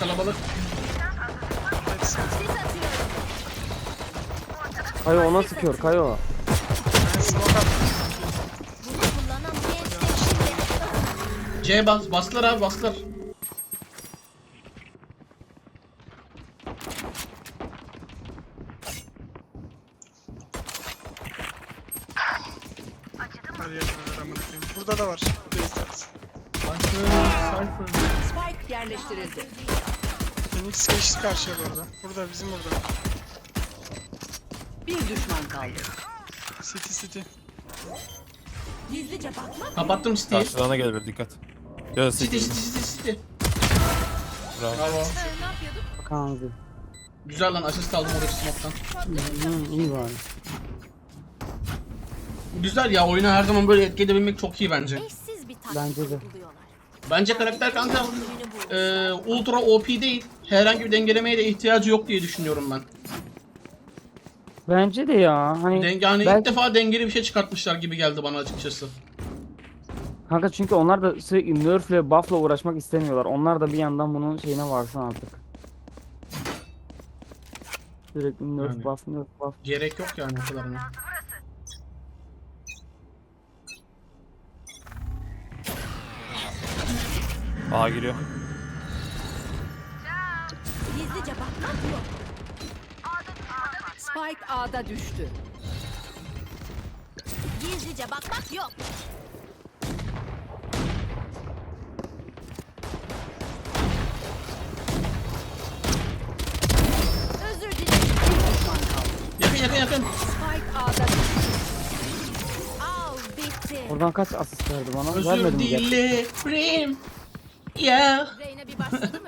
kalabalık. Kayo ona sıkıyor Kayo. C bas, bastılar abi bastılar. Her yerden var amına koyayım. Burada da var. Beyzat. Spike yerleştirildi. Phoenix geçti karşıya bu arada. Burada bizim burada. Bir düşman kaldı. City city. Gizlice bakmak Kapattım City'yi. Karşılarına gelir dikkat. Yo City, City. City, City, City. Bravo. Bravo. Kanzi. Güzel lan asist aldım oradaki smoke'tan. Hı, iyi bari. Güzel ya oyunu her zaman böyle etki edebilmek çok iyi bence. Bir Bence de. Bence karakter kanka e, ultra OP değil. Herhangi bir dengelemeye de ihtiyacı yok diye düşünüyorum ben. Bence de ya. Hani Denge, hani ilk belki- defa dengeli bir şey çıkartmışlar gibi geldi bana açıkçası. Kanka çünkü onlar da sürekli nerf'le buff'la uğraşmak istemiyorlar. Onlar da bir yandan bunun şeyine varsın artık. Sürekli nerf Yani. buff nerf buff. Gerek yok yani o kadarına. A giriyor. Gizlice bakmak yok. Spike A'da düştü. Gizlice bakmak yok. Özür dilerim. Bir düşman kaldı. Yakın yakın yakın. Spike A'da düştü. Av bitti. Oradan kaç asist verdi bana? Özür Vermedim mi? dilerim. Ya. Reyna bir başladı mı.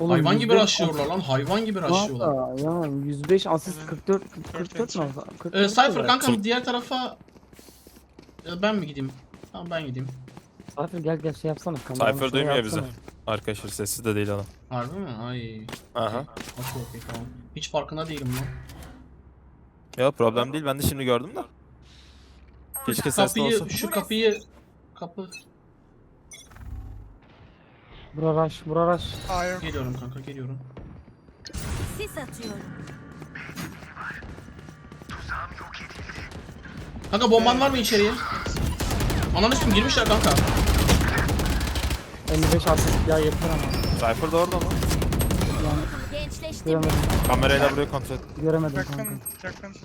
Oğlum, Hayvan gibi 105 rushlıyorlar lan. Hayvan gibi rushlıyorlar. Valla ya 105 asist 44 44 mu? 44 Ee, Cypher kankam diğer tarafa Ee, ben mi gideyim? Tamam ben gideyim. Cypher gel gel şey yapsana. kameranı Cypher şuraya duymuyor bizi. yapsana. Arkadaşlar sessiz de değil adam. Harbi mi? Ay. Aha. Okey okey tamam. Hiç farkında değilim lan. Ya problem değil ben de şimdi gördüm de. Keşke sesli Kapıyı, olsa. şu kapıyı kapı Bura rush, bura rush. Yok. geliyorum kanka geliyorum. Sis atıyorum. Kanka bomban var mı içeriye? Ananı üstüm girmişler kanka. 55 asist ya yeter ama. Cypher da orada mı? Gençleştim. Göremedim. Kamerayla burayı kontrol et. Göremedim kanka. Yakın. Yakın.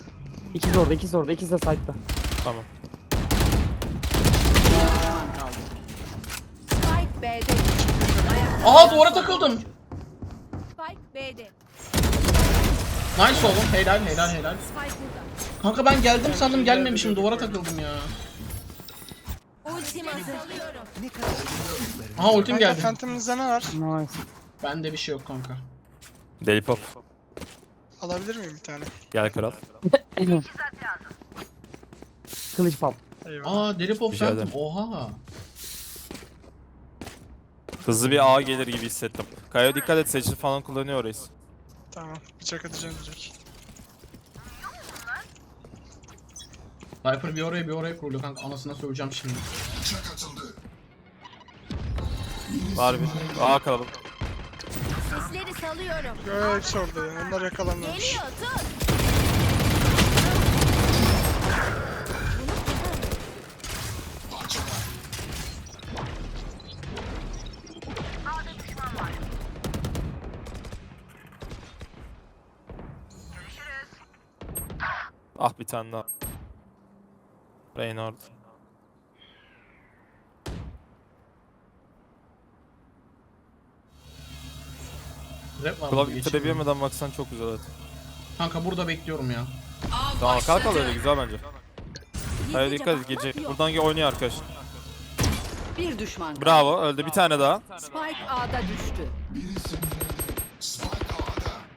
İkiz orada, ikiz orada, ikiz de site'da. Tamam. Spike B'de Aa duvara takıldım. Spike B'de. Nice oğlum. Helal helal helal. Spike burada. Kanka ben geldim sandım gelmemişim duvara takıldım ya. Ultim hazır. Aha ultim Kanka geldi. Phantom'ınızda ne var? Nice. Bende bir şey yok kanka. Deli pop. Alabilir miyim bir tane? Gel kral. Kılıç pop. Eyvallah. Aa deli pop Rica ederim. Oha. Hızlı bir A gelir gibi hissettim. Kaya dikkat et seçil falan kullanıyor reis. Tamam. Bıçak atacağım direkt. Viper bir oraya bir oraya kuruluyor kanka. Anasına söyleyeceğim şimdi. Var bir. A kalabalık. Sesleri salıyorum. Yo hepsi orada ya. Onlar yakalanmamış. Geliyor tut. Ah bir tane daha. Reynard. Rap var. İtirebilmeden baksan çok güzel evet. Kanka burada bekliyorum ya. Tamam kalk al öyle güzel bence. Gizlice dikkat et gece. Buradan oynuyor arkadaş. bir düşman kaldı. Bravo öldü bir tane daha. Spike A'da düştü.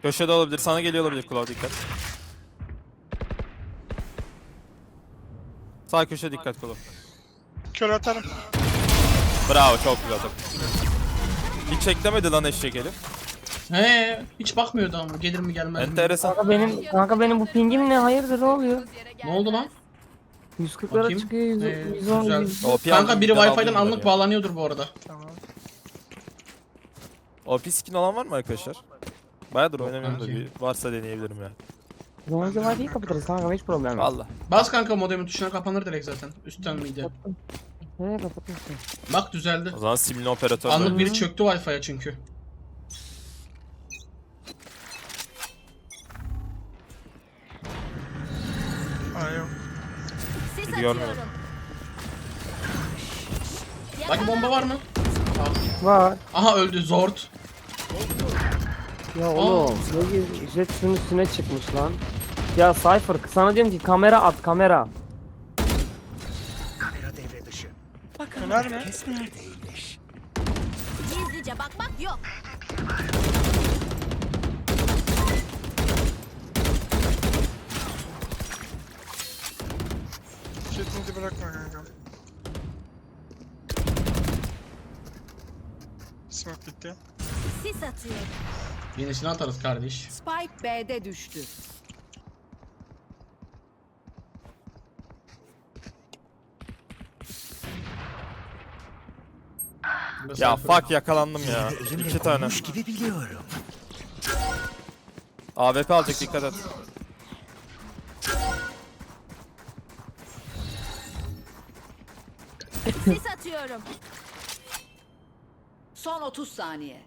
Köşede olabilir sana geliyor olabilir kulağa dikkat. Sağ köşe dikkat kulağa. Kör atarım. Bravo çok güzel top. Hiç çeklemedi lan eşek herif. He, hiç bakmıyordu ama gelir mi gelmez mi? Enteresan. Kanka benim, kanka benim bu pingim ne? Hayırdır ne oluyor? Ne oldu lan? 140'lara Bakayım. çıkıyor, 100, Ee, 110, güzel. 100. OP Kanka biri Wi-Fi'den aldım anlık ya. bağlanıyordur bu arada. Tamam. OP skin olan var mı arkadaşlar? Bayağıdır oynamıyorum da kanki. bir varsa deneyebilirim ya. Zamanca var değil kapatırız kanka hiç problem yok. Valla. Bas kanka modemin tuşuna kapanır direkt zaten. Üstten miydi? Nereye kapatıyorsun? Bak düzeldi. O zaman simli operatör Anlık böyle. biri çöktü Wi-Fi'ye çünkü. Aa yok. Sis atıyorum. Bak bomba var mı? Var. Aha öldü Zord. Ya oğlum ne jet şunun üstüne çıkmış lan. Ya Cypher sana diyorum ki kamera at kamera. Fener mi? Gizlice bakmak yok. Jetini bırakma kanka. Smoke bitti. Sis atıyorum. Yenisini atarız kardeş. Spike B'de düştü. Ya fuck yakalandım ya. İki tane. gibi biliyorum. AWP alacak dikkat et. Sis atıyorum. Son 30 saniye.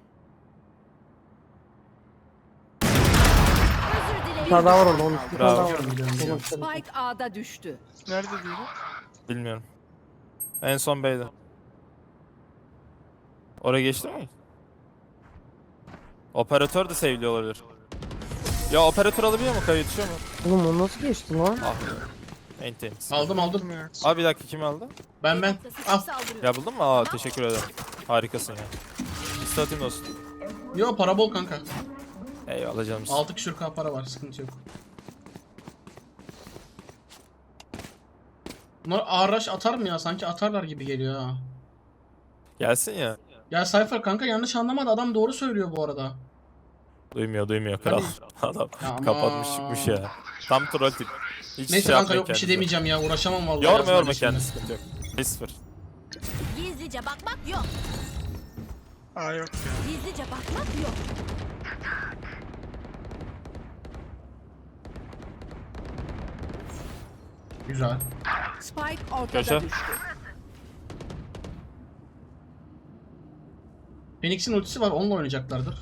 Özür Bir dilerim. tane daha var orada onun bir tane Bravo. daha var. Biliyorum, biliyorum. Spike A'da düştü. Nerede diyor? Bilmiyorum. En son B'de. Oraya geçti mi? Operatör de seviliyor olabilir. Ya operatör alabiliyor mu? Kayıt düşüyor mu? Oğlum o nasıl geçti lan? Ah. En temiz. Aldım aldım. Abi bir dakika kim aldı? Ben ben. Al. saldırıyor. Ya buldun mu? Aa teşekkür ederim. Harikasın ya. İstatayım olsun. Yo para bol kanka. Eyvallah canım. 6 küsür K para var sıkıntı yok. Bunlar ağraş atar mı ya? Sanki atarlar gibi geliyor ha. Gelsin ya. Ya Cypher kanka yanlış anlamadı adam doğru söylüyor bu arada. Duymuyor duymuyor kral. Adam Ya aman. kapatmış çıkmış ya. Tam troll tip. Hiç Neyse şey kanka yok bir şey demeyeceğim ya uğraşamam vallahi. Yorma yorma şimdi. kendini sıkıntı yok. 1-0. Gizlice bakmak yok. Aa yok ya. Gizlice bakmak yok. Güzel. Spike ortada Köşe. düştü. Phoenix'in ultisi var onunla oynayacaklardır.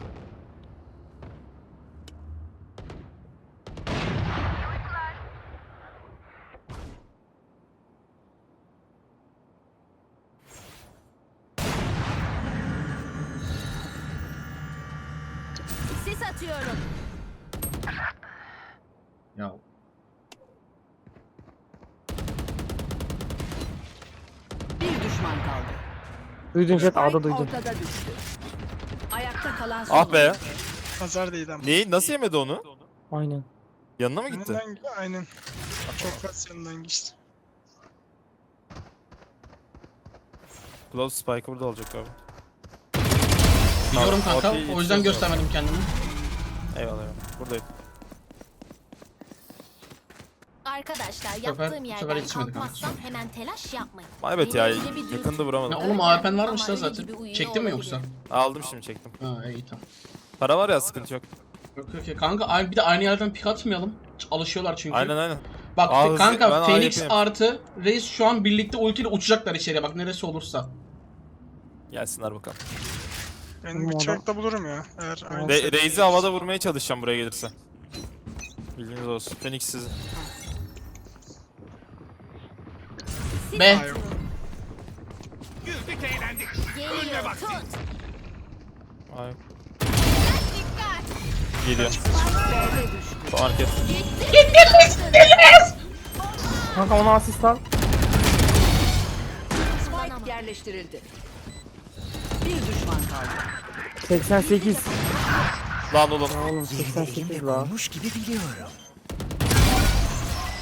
Sis atıyorum. Ya Bir düşman kaldı. Duydun jet A'da duydun. ortada düştü. Ayakta kalan son Ah be. oyuncu. Pazar değil ama. Neyi? Nasıl yemedi onu? Aynen. Yanına mı gitti? Yanından, aynen. Çok rahat yanından geçti. Close Spike burada olacak abi. biliyorum Tamam, kanka okey, o yüzden yetişiyoruz göstermedim kendimi. Eyvallah eyvallah. Buradayım. Arkadaşlar sefer- yaptığım bu sefer yerden yetişmedi kalkmazsam hemen telaş yapmayın. Evet ya öyle bir yakında dürtüm- vuramadım. Ya oğlum AWP'n varmış Ama öyle zaten. uyuyor Çektin mi olabilir. yoksa? Aldım şimdi çektim. Ha iyi tamam. Para var ya sıkıntı yok. Yok yok yok. Kanka ay- bir de aynı yerden pik atmayalım. Alışıyorlar çünkü. Aynen aynen. Bak Aa, hızlı- kanka Phoenix yapayım. artı Reis şu an birlikte ultiyle uçacaklar içeriye bak neresi olursa. Gelsinler bakalım. Ben bıçakla bulurum ya. Eğer aynı Re şey- Reis'i havada vurmaya çalışacağım buraya gelirse. Bilginiz olsun. Phoenix sizi. Be. Geliyor tut. Ay. Geliyor. B'de düştü. Şu market. Kanka ona asist al. Spike yerleştirildi. Bir düşman kaldı. 88. Lan oğlum. Oğlum 88 la. Olmuş gibi biliyorum.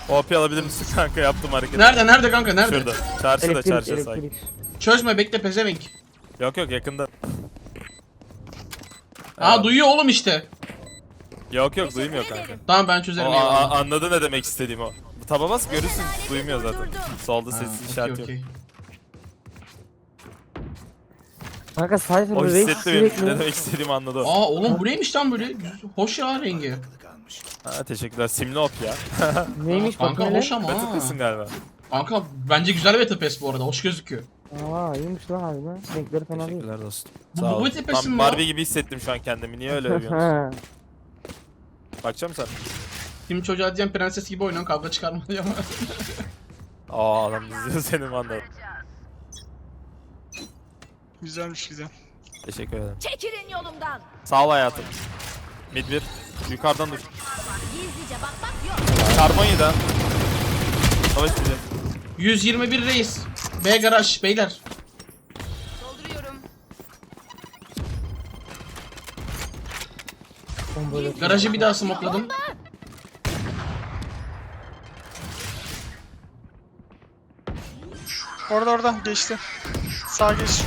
OP alabilir misin kanka yaptım hareketi. Nerede nerede kanka nerede? Şurada. Çarşıda Elektrik çarşıda elektrik. Çözme bekle pezevenk. Yok yok yakında. Aa duyuyor oğlum işte. Yok yok duymuyor kanka. Tamam ben O, çözerim. a- eyvallah. a- anladı ne demek istediğimi o. Taba bas görürsün duymuyor zaten. Solda Ha, sessiz okey, işaret yok. okey. Kanka Cypher O ve Reis hissetti benim. Ne demek istediğimi anladı o. Aa oğlum bu neymiş lan böyle? Hoş ya rengi. Ha, teşekkürler. Simli op ya. neymiş Kanka bakın hele. hoş ama ha. Galiba. Kanka bence güzel bir tepes bu arada. Hoş gözüküyor. Aa iyiymiş lan harbiden. Renkleri fena değil. Teşekkürler dostum. Bu- Sağ bu ol. tepesin Tam mi Barbie gibi hissettim şu an kendimi. Niye öyle övüyorsun? He. Bakacağım sen. Şimdi çocuğa diyeceğim prenses gibi oynuyorsun kavga çıkarma diye ama. Aa adam izliyor seni anladım. Güzelmiş güzel. Teşekkür ederim. Çekilin yolumdan. Sağ ol hayatım. Mid bir. Yukarıdan dur. Gizlice bakmak yok. Karbon da. Savaş bizi. 121 reis. B garaj beyler. Dolduruyorum. Garajı bir daha smokladım. Orada orada geçti. Sağ geç.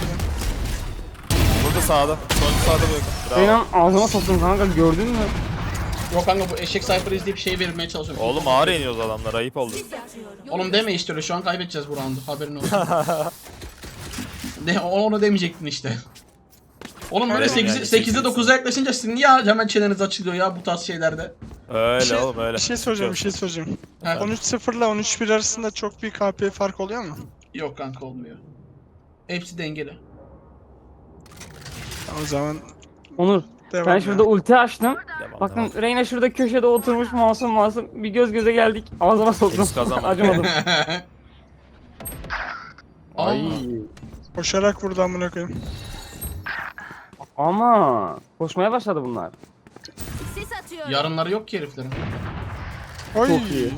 Burada sağda. Son sağda bırakın. Bravo. Benim ağzıma soktum kanka gördün mü? Yok kanka bu eşek sayfır izleyip şey vermeye çalışıyorum. Oğlum ağır iniyoruz adamlar. Ayıp oldu. Oğlum deme işte öyle şu an kaybedeceğiz bu roundu haberin olsun. de, onu demeyecektin işte. Oğlum böyle Öyle mi 8'e yani? 8'e 9'a yaklaşınca sizin niye hemen çeneniz açılıyor ya bu tarz şeylerde? Öyle şey, oğlum öyle. bir şey soracağım, bir şey soracağım. Ha, 13-0 ile 13-1 arasında çok bir KP fark oluyor mu? Yok kanka olmuyor. Hepsi dengeli. O zaman Onur devam ben ya. şurada ulti açtım. Devam, Bakın devam. Reyna şurada köşede oturmuş masum masum. Bir göz göze geldik. Ağzıma soktum. Acımadım. Ay. Koşarak vurdu amına koyayım. Ama koşmaya başladı bunlar. Sis atıyorum. Yarınları yok ki heriflerin. Oy. Çok iyi.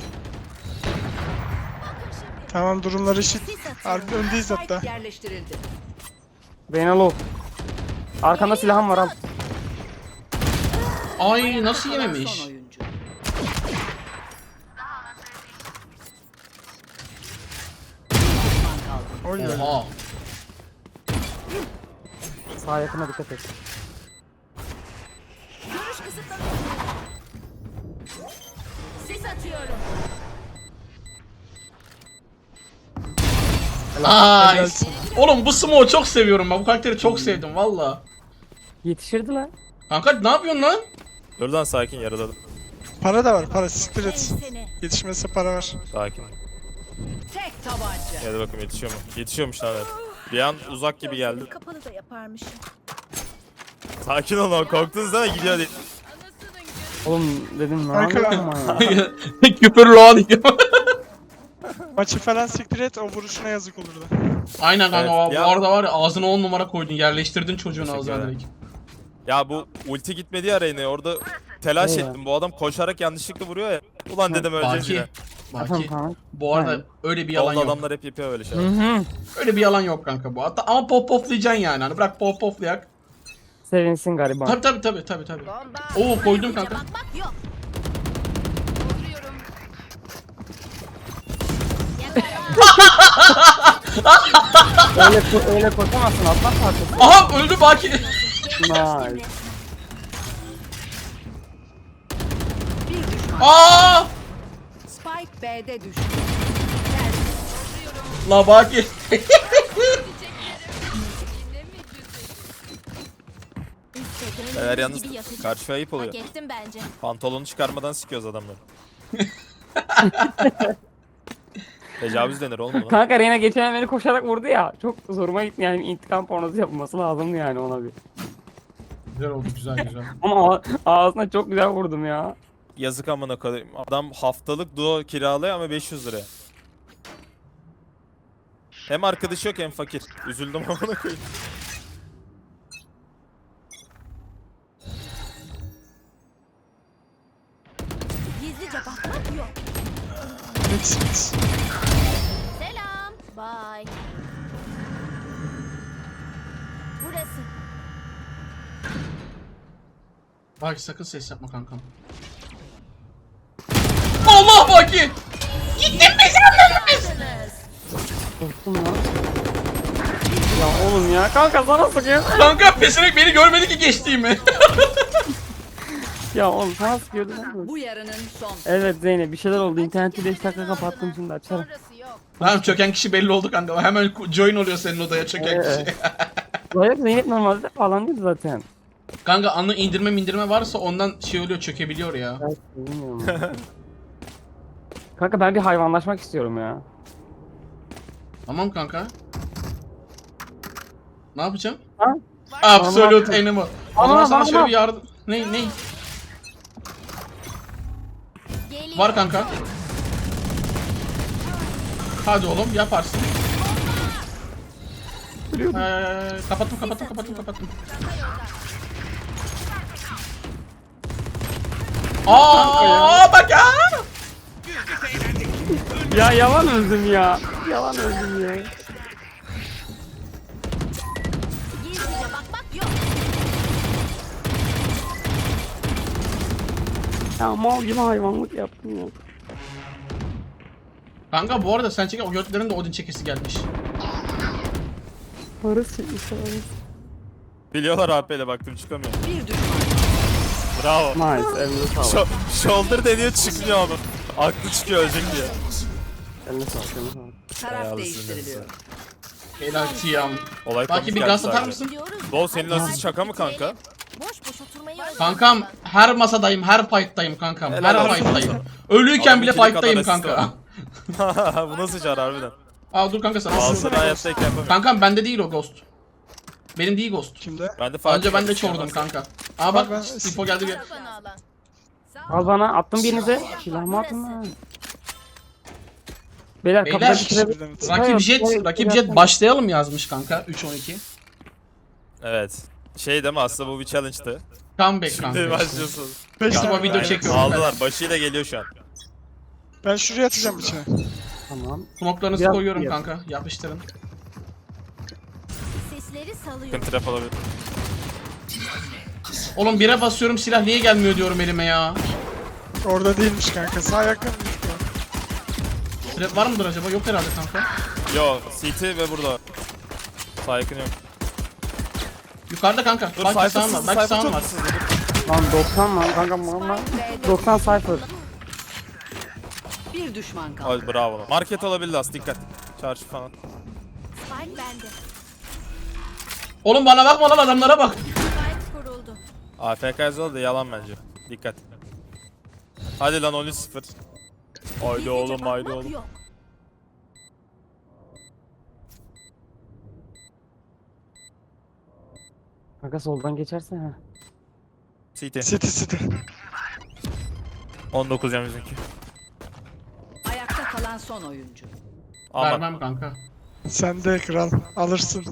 Tamam durumlar eşit. Arka öndeyiz hatta. Yerleştirildi. Reyna low. Arkanda silahım var al. Ay nasıl yememiş? Oha. Sağ yakına dikkat et. Görüş kısıtlanıyor. Sis atıyorum. Nice. Oğlum bu smoke'u çok seviyorum ben. Bu karakteri çok sevdim valla. Yetişirdi lan. Kanka ne yapıyorsun lan? Dur lan sakin yaraladım. Para da var para siktir et. Seni. Yetişmesi para var. Sakin. Tek tabanca. Hadi bakalım yetişiyor mu? Yetişiyormuş lan evet. Bir an uzak gibi geldi. Kapalı da yaparmışım. Sakin ol lan korktunuz değil mi? Gidiyor hadi. Oğlum dedim ne Kanka. yapıyorsun ama ya. Küfür loğan Maçı falan siktir et o vuruşuna yazık olurdu. Aynen kanka Evet, o- ya- bu arada var ya ağzına 10 numara koydun yerleştirdin çocuğun ağzına ederim. direkt. Ya bu ulti gitmedi ya Reyna'ya orada telaş Eyvah. ettim. Bu adam koşarak yanlışlıkla vuruyor ya. Ulan dedim öleceğiz Baki. yine. Tamam Baki. tamam. Bu arada Aynen. öyle bir yalan Yolda yok. adamlar hep yapıyor öyle şeyler. Öyle bir yalan yok kanka bu. Hatta ama pop poflayacaksın yani. Hani bırak pop poflayak. Sevinsin gariban. Tabi tabi tabi tabi tabi. Oo koydum kanka. Bakmak yok. Dolduruyorum. Yakala. öyle ko- öyle koşamazsın atlar parçası. Aha öldü Baki. Nice. Bir düşman. Aa! Spike B'de düştü. La Baki. Eğer yalnız karşı ayıp oluyor. Hak ettim bence. Pantolonu çıkarmadan sikiyoruz adamları. Tecavüz denir oğlum buna. Kanka Reyna geçen beni koşarak vurdu ya. Çok zoruma gitti yani intikam pornosu yapılması lazımdı yani ona bir. Güzel oldu güzel güzel. Ama ağ- ağzına çok güzel vurdum ya. Yazık amına koyayım. Adam haftalık duo kiralıyor ama 500 liraya. Hem arkadaşı yok hem fakir. Üzüldüm amına koyayım. Gizlice bakmak yok. Mix Baki sakın ses yapma kankam. Allah Baki. Aldınız. Korktum lan. Ya oğlum ya kanka sana sıkıyor. Kanka pesinek beni görmedi ki geçtiğimi. ya oğlum sana sıkıyordu. Bu yarının son. Evet Zeynep bir şeyler oldu. İnterneti 5 dakika kapattım şimdi açarım. Tamam çöken kişi belli oldu kanka. Hemen join oluyor senin odaya çöken Evet. kişi. Dayak Zeynep normalde falan değil zaten. Kanka anı indirme indirme varsa ondan şey oluyor çökebiliyor ya. Ben bilmiyorum. Kanka ben bir hayvanlaşmak istiyorum ya. Tamam kanka. Ne yapacağım? Ha? Absolute enemy. O zaman sana şöyle bir yardım... Ne ne? Var kanka. Hadi oğlum yaparsın. Ee, kapattım kapattım kapattım kapattım. Aa bak ya. Ya yalan öldüm ya. Yalan öldüm ya. Gizlice bakmak yok. Ya mal gibi hayvanlık yaptım ya. Kanka bu arada sen çeken o götlerin de Odin çekesi gelmiş. Parası çekmiş parası. Biliyorlar AP ile baktım çıkamıyor. Bir düşman. Bravo. Nice eline sağlık. Şo- shoulder deniyor çıkmıyor onun. Aklı çıkıyor ölecek diye. Eline sağlık eline sağlık. Taraf değiştiriliyor. Helal Tiyam. Olay Belki komik bir geldi gaz atar sadece. mısın? Bol senin asist şaka mı kanka? Boş boş oturmayı. Kankam her masadayım, her fight'tayım kankam. Helal her olsun. fight'tayım. Ölüyken Adam bile iki kadar fight'tayım kanka. Bu nasıl çar harbiden? Aa dur kanka sana. Bazıları hayattayken yapamıyor. Kankam bende değil o ghost. Benim değil ghost. Kimde? Ben de fark Önce ben de çordum kanka. Aa bak Ben- Sipo geldi bir. Bana alan. Al bana attım birinize. Silahımı attım lan. Beyler kapıda Beyler. Rakip Jet, rakip Jet başlayalım yazmış kanka 3-12. Evet. Şey değil mi aslında bu bir challenge'tı. Comeback kanka. başlıyorsun. 5 Tamam, tane video var. çekiyorum. Aldılar. Başıyla geliyor şu an. Ben şuraya atacağım bıçağı. Tamam. Smoke'larınızı koyuyorum kanka. Yapıştırın. Sesleri salıyor. Sıkıntı trap olabilir. Oğlum bire basıyorum silah niye gelmiyor diyorum elime ya. Orada değilmiş kanka. Sağ yakın. Trap var mıdır acaba? Yok herhalde kanka. Yo CT ve burada. Sağ yakın yok. Yukarıda kanka. Dur Belki sağım var. Belki çok var. Lan 90 lan kanka mama. 90 cypher. Bir düşman kaldı. Ay bravo. Market olabilir az dikkat. Çarşı falan. Spike bende. Oğlum bana bakma lan adamlara bak. AFK zor da yalan bence. Dikkat. Hadi lan 13-0. Haydi oğlum haydi oğlum. Kanka soldan geçerse ha. CT. City city. 19 yan bizimki. Ayakta kalan son oyuncu. Aman. Vermem kanka. Sen de kral. Alırsın.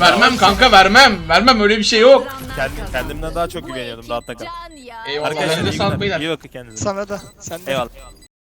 Vermem kanka vermem. Vermem öyle bir şey yok. Kendim, kendimden daha çok güveniyordum can ya. Eyvallah. Arkadaşlar iyi sağlık günler. beyler. İyi bakın kendinize. Sana da. Sen de. Eyvallah.